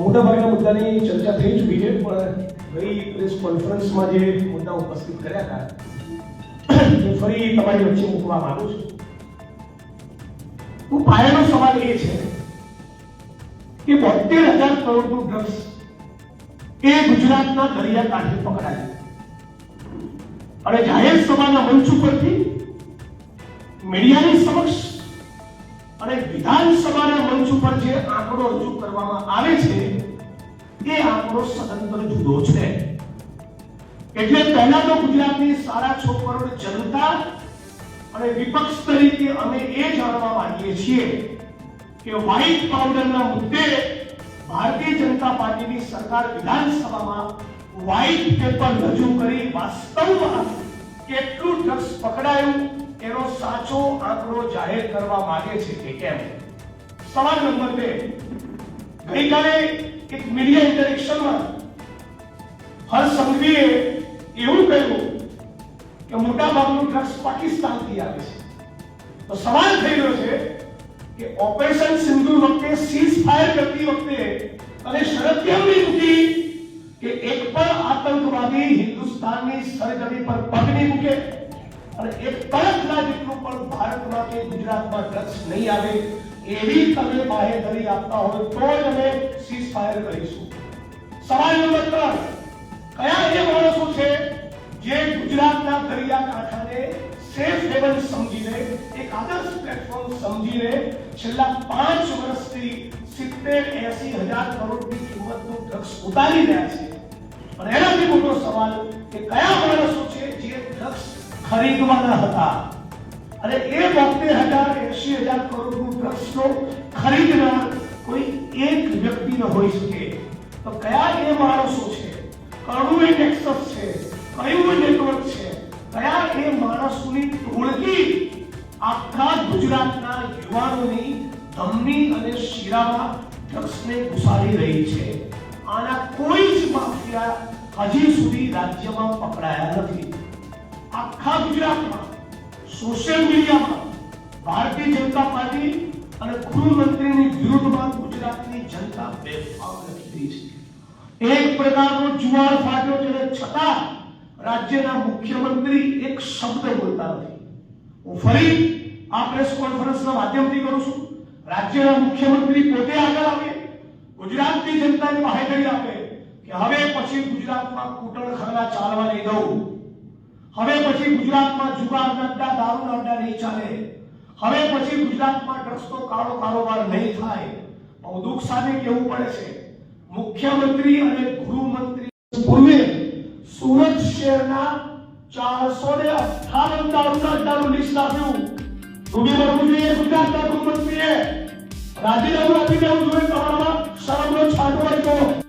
મોટાભાગના મુદ્દાની ચર્ચા થઈ ચૂકી છે, પણ ગઈ પ્રેસ કોન્ફરન્સમાં જે મુદ્દા ઉપસ્થિત કર્યા હતા, એ ફરી તમારી વચ્ચે મૂકવા માંગુ છું. હું પાયાનો સવાલ એ છે કે બોતેર હજાર કરોડનું ડ્રગ્સ એ ગુજરાતના દરિયાકાંઠે પકડાયું. અને જાહેર સભાના મંચ ઉપરથી મીડિયાની સમક્ષ અને વિધાનસભાના આંકડો રજૂ કરવામાં આવે છે, એ આંકડો સદંતર જુદો છે. એટલે પહેલા તો ગુજરાતની સાડા છ કરોડ જનતા અને વિપક્ષ તરીકે અમે એ જાણવા માંગીએ છીએ કે વ્હાઇટ પાવડરના મુદ્દે ભારતીય જનતા પાર્ટીની સરકાર વિધાનસભામાં વ્હાઇટ પેપર રજૂ કરી વાસ્તવમાં કેટલું ડ્રગ્સ પકડાયું, એનો સાચો આંકડો જાહેર કરવા માંગે છે કે કેમ? સવાલ નંબર બે ગઈકાલે એક મીડિયા ઇન્ટરેક્શનમાં હર્ષ સંઘવીએ એવું કહ્યું કે મોટા ભાગનું ડ્રગ્સ પાકિસ્તાનથી આવે છે તો સવાલ થઈ રહ્યો છે કે ઓપરેશન સિંધુ વખતે સીઝ ફાયર કરતી વખતે અને શરત કેમ નહીં મૂકી કે એક પણ આતંકવાદી હિન્દુસ્તાનની સરજમી પર પગ નહીં મૂકે અને એક કડકના જેટલું પણ ભારતમાં કે ગુજરાતમાં ડ્રગ્સ નહીં આવે એવી તમે બાહેધરી આપતા હોય તો જ અમે સીઝ ફાયર કરીશું. સવાલ નંબર ત્રણ. કયા એ માણસો છે જે ગુજરાતના દરિયાકાંઠાને સેફ હેવન સમજીને, એક આદર્શ પ્લેટફોર્મ સમજીને છેલ્લા પાંચ વર્ષથી સિત્તેર, એસી હજાર કરોડની કિંમતનું ડ્રગ્સ ઉતારી રહ્યા છે. અને એનાથી મોટો સવાલ કે કયા માણસો છે જે ડ્રગ્સ ખરીદવાના હતા? અને એ વખતે હજાર એસી હજાર કરોડનું ડ્રગ્સનો ખરીદનાર કોઈ એક વ્યક્તિ ન હોઈ શકે. તો કયા એ માણસો છે? કયું એ નેક્સસ છે? કયું નેટવર્ક છે? કયા એ માણસોની ટોળકી આખા ગુજરાતના યુવાનોની ધમની અને શિરામાં ડ્રગ્સને ઘુસાડી રહી છે. આના કોઈ જ માફિયા હજી સુધી રાજ્યમાં પકડાયા નથી. આખા ગુજરાતમાં સોશિયલ મીડિયામાં ભારતીય જનતા પાર્ટી અને ગૃહમંત્રીની વિરુદ્ધમાં ગુજરાતની જનતા બેફામ રહી છે. એક પ્રકારનો જુવાળ ફાટ્યો છે છતાં રાજ્યના મુખ્યમંત્રી એક શબ્દ બોલતા નથી. હું ફરી આ પ્રેસ કોન્ફરન્સના માધ્યમથી કરું છું. રાજ્યના મુખ્યમંત્રી પોતે આગળ આવે, ગુજરાતની જનતાને માહિતી આપે કે હવે પછી ગુજરાતમાં કૂટણખરના ચાલવા નહીં દઉં. હવે પછી ગુજરાતમાં જુગાર નડ્ડા, દારૂ નડ્ડા નહીં ચાલે. હવે પછી ગુજરાતમાં ડ્રગ્સનો કાળો કારોબાર નહીં થાય. બહુ દુઃખ સાથે કહેવું પડે છે. મુખ્યમંત્રી અને ગૃહમંત્રી પૂર્વે સુરત શહેરના ચારસો ને અઠાવન દારૂ નડ્ડાનું લિસ્ટ આપ્યું. ડૂબી બનવું જોઈએ ગુજરાતના ગૃહમંત્રીએ રાજીનામું આપી દેવું જોઈએ. તમારામાં શરમનો છાંટો